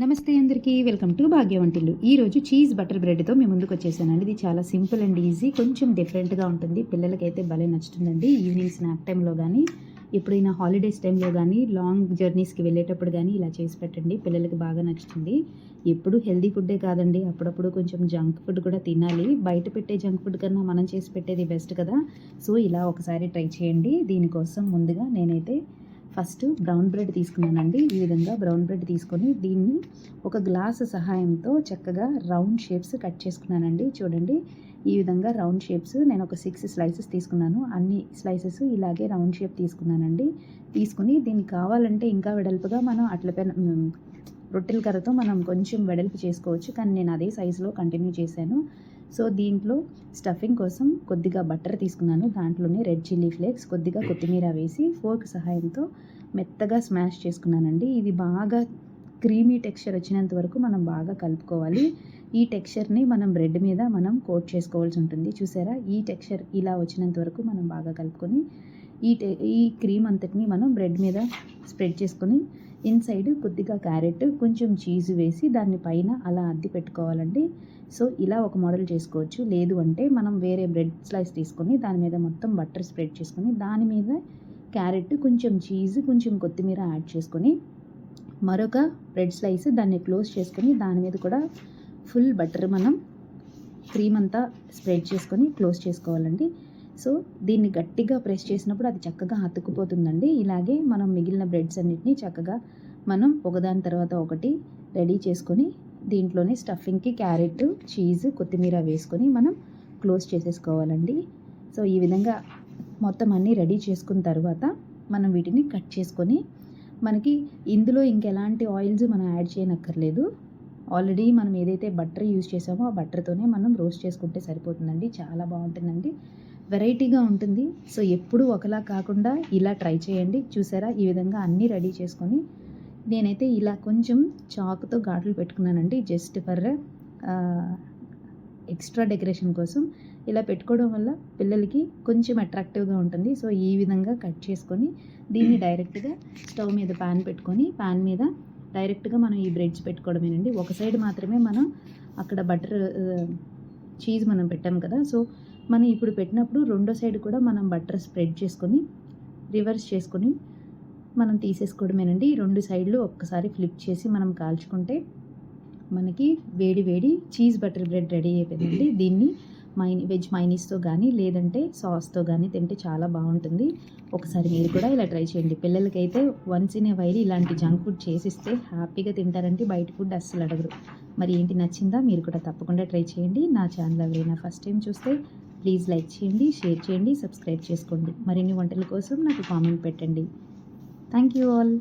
నమస్తే అందరికీ welcome to భాగ్యవంటిల్లు ఈరోజు చీజ్ బటర్ బ్రెడ్తో మేము ముందుకు వచ్చేసానండి. ఇది చాలా సింపుల్ అండ్ ఈజీ కొంచెం డిఫరెంట్గా ఉంటుంది. పిల్లలకైతే భలే నచ్చుతుందండి. ఈవినింగ్ స్నాక్ టైంలో కానీ ఎప్పుడైనా హాలిడేస్ టైంలో కానీ లాంగ్ జర్నీస్కి వెళ్ళేటప్పుడు కానీ ఇలా చేసి పెట్టండి. పిల్లలకి బాగా నచ్చుతుంది. ఎప్పుడు హెల్దీ ఫుడ్డే కాదండి. అప్పుడప్పుడు కొంచెం జంక్ ఫుడ్ కూడా తినాలి. బయట పెట్టే జంక్ ఫుడ్ కన్నా మనం చేసి పెట్టేది బెస్ట్ కదా. సో ఇలా ఒకసారి ట్రై చేయండి. దీనికోసం ముందుగా నేనైతే ఫస్ట్ బ్రౌన్ బ్రెడ్ తీసుకున్నానండి. ఈ విధంగా బ్రౌన్ బ్రెడ్ తీసుకొని దీన్ని ఒక గ్లాస్ సహాయంతో చక్కగా రౌండ్ షేప్స్ కట్ చేసుకున్నానండి. చూడండి ఈ విధంగా రౌండ్ షేప్స్ నేను ఒక సిక్స్ స్లైసెస్ తీసుకున్నాను. అన్ని స్లైసెస్ ఇలాగే రౌండ్ షేప్ తీసుకున్నానండి. తీసుకుని దీనికి కావాలంటే ఇంకా వెడల్పుగా మనం అట్ల రొట్టెల కర్రతో మనం కొంచెం వెడల్పు చేసుకోవచ్చు. కానీ నేను అదే సైజులో కంటిన్యూ చేశాను. సో దీంట్లో స్టఫింగ్ కోసం కొద్దిగా బటర్ తీసుకున్నాను. దాంట్లోనే రెడ్ చిల్లీ ఫ్లేక్స్ కొద్దిగా కొత్తిమీర వేసి ఫోర్క్ సహాయంతో మెత్తగా స్మాష్ చేసుకున్నానండి. ఇది బాగా క్రీమీ టెక్స్చర్ వచ్చినంత వరకు మనం బాగా కలుపుకోవాలి. ఈ టెక్స్చర్ని మనం బ్రెడ్ మీద మనం కోట్ చేసుకోవాల్సి ఉంటుంది. చూసారా? ఈ టెక్స్చర్ ఇలా వచ్చినంత వరకు మనం బాగా కలుపుకొని ఈ టె ఈ క్రీమ్ అంతటిని మనం బ్రెడ్ మీద స్ప్రెడ్ చేసుకొని ఇన్సైడ్ కొద్దిగా క్యారెట్ కొంచెం చీజ్ వేసి దాన్ని పైన అలా అద్ది పెట్టుకోవాలండి. సో ఇలా ఒక మోడల్ చేసుకోవచ్చు. లేదు అంటే మనం వేరే బ్రెడ్ స్లైస్ తీసుకొని దాని మీద మొత్తం బటర్ స్ప్రెడ్ చేసుకొని దాని మీద క్యారెట్ కొంచెం చీజ్ కొంచెం కొత్తిమీర యాడ్ చేసుకొని మరొక బ్రెడ్ స్లైస్ దాన్ని క్లోజ్ చేసుకొని దాని మీద కూడా ఫుల్ బటర్ మనం క్రీమ్ అంతా స్ప్రెడ్ చేసుకొని క్లోజ్ చేసుకోవాలండి. సో దీన్ని గట్టిగా ప్రెస్ చేసినప్పుడు అది చక్కగా అతుక్కుపోతుందండి. ఇలాగే మనం మిగిలిన బ్రెడ్స్ అన్నిటిని చక్కగా మనం ఒకదాని తర్వాత ఒకటి రెడీ చేసుకొని దీంట్లోనే స్టఫింగ్కి క్యారెట్ చీజ్ కొత్తిమీర వేసుకొని మనం క్లోజ్ చేసేసుకోవాలండి. సో ఈ విధంగా మొత్తం అన్నీ రెడీ చేసుకున్న తర్వాత మనం వీటిని కట్ చేసుకొని మనకి ఇందులో ఇంకెలాంటి ఆయిల్స్ మనం యాడ్ చేయనక్కర్లేదు. ఆల్రెడీ మనం ఏదైతే బటర్ యూజ్ చేసామో ఆ బటర్తోనే మనం రోస్ట్ చేసుకుంటే సరిపోతుందండి. చాలా బాగుంటుందండి. వెరైటీగా ఉంటుంది. సో ఎప్పుడు ఒకలా కాకుండా ఇలా ట్రై చేయండి. చూసారా? ఈ విధంగా అన్నీ రెడీ చేసుకొని నేనైతే ఇలా కొంచెం చాకుతో ఘాట్లు పెట్టుకున్నానండి. జస్ట్ ఫర్ ఎక్స్ట్రా డెకరేషన్ కోసం. ఇలా పెట్టుకోవడం వల్ల పిల్లలకి కొంచెం అట్రాక్టివ్గా ఉంటుంది. సో ఈ విధంగా కట్ చేసుకొని దీన్ని డైరెక్ట్గా స్టవ్ మీద ప్యాన్ పెట్టుకొని ప్యాన్ మీద డైరెక్ట్గా మనం ఈ బ్రెడ్స్ పెట్టుకోవడమేనండి. ఒక సైడ్ మాత్రమే మనం అక్కడ బటర్ చీజ్ మనం పెట్టాం కదా. సో మనం ఇప్పుడు పెట్టినప్పుడు రెండో సైడ్ కూడా మనం బటర్ స్ప్రెడ్ చేసుకొని రివర్స్ చేసుకొని మనం తీసేసుకోవడమేనండి. రెండు సైడ్లు ఒక్కసారి ఫ్లిప్ చేసి మనం కాల్చుకుంటే మనకి వేడి వేడి చీజ్ బటర్ బ్రెడ్ రెడీ అయిపోయిందండి. దీన్ని మైని వెజ్ మైనీస్తో కానీ లేదంటే సాస్తో కానీ తింటే చాలా బాగుంటుంది. ఒకసారి మీరు కూడా ఇలా ట్రై చేయండి. పిల్లలకైతే వన్స్ ఇన్ ఏ వైర్ ఇలాంటి జంక్ ఫుడ్ చేసిస్తే హ్యాపీగా తింటారంటే బయట ఫుడ్ అస్సలు అడగరు. మరి ఏంటి నచ్చిందా మీరు కూడా తప్పకుండా ట్రై చేయండి. నా ఛానల్ ఎవరైనా ఫస్ట్ టైం చూస్తే ప్లీజ్ లైక్ చేయండి షేర్ చేయండి సబ్స్క్రైబ్ చేసుకోండి. మరిన్ని వంటల కోసం నాకు కామెంట్ పెట్టండి. Thank you all.